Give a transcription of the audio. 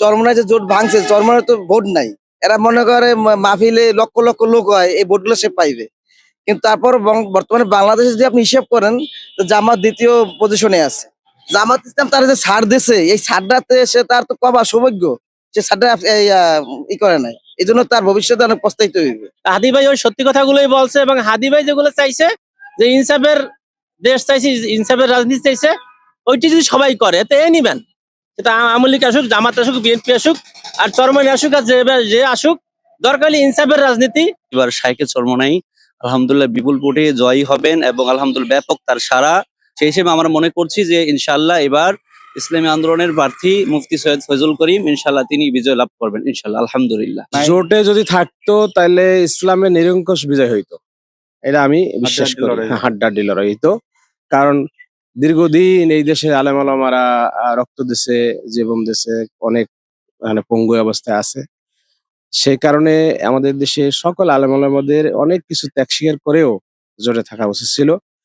চরমনায় যে জোট ভাঙছে, চরমনায় তো ভোট নাই। এরা মনে করে মাহফিলে লক্ষ লক্ষ লোক হয়, এই ভোটগুলো সে পাইবে। কিন্তু তারপর বর্তমানে বাংলাদেশে যদি আপনি হিসাব করেন জামাত দ্বিতীয় পজিশনে আছে। জামাত ইসলাম তার যে ছাড় দিছে, এই ছাড়টাতে সে তার তো কবা সৌভাগ্য, সে ছাড়টা ই করে নাই। এই জন্য তার ভবিষ্যতে অনেক প্রস্তাবিত হইবে। হাদি ভাই ওই সত্যি কথাগুলোই বলছে এবং হাদি ভাই যেগুলো চাইছে, যে ইনসাফের দেশ চাইছে, ইনসাফের রাজনীতি চাইছে, ওইটি যদি সবাই করে তো এ নিবেন। সেটা আওয়ামী লীগ আসুক জামাত আসুক বিএনপি আসুক আর চরমানি আসুক আর যে যে আসুক দরকার ইনসাফের রাজনীতি। এবার শাইকে চর্মনাই আলহামদুলিল্লাহ বিপুল ভোটে জয়ী হবেন এবং আলহামদুলিল্লাহ ব্যাপক তার সারা সেই হিসেবে আমরা মনে করছি যে ইনশাল্লাহ এবার ইসলামী আন্দোলনের প্রার্থী মুফতি সৈয়দ ফজল করিম ইনশাল্লাহ তিনি বিজয় লাভ করবেন ইনশাল্লাহ আলহামদুলিল্লাহ। জোটে যদি থাকতো তাহলে ইসলামের নিরঙ্কুশ বিজয় হইতো। এটা আমি বিশ্বাস করি। হাড্ডাড্ডি লড়াই হইতো। কারণ দীর্ঘদিন এই দেশে আলেমালামারা রক্ত দিছে, জীবন দিছে, অনেক মানে পঙ্গু অবস্থায় আছে। সেই কারণে আমাদের দেশে সকল আলেমালামাদের অনেক কিছু ত্যাগ স্বীকার করেও জোরে থাকা উচিত ছিল।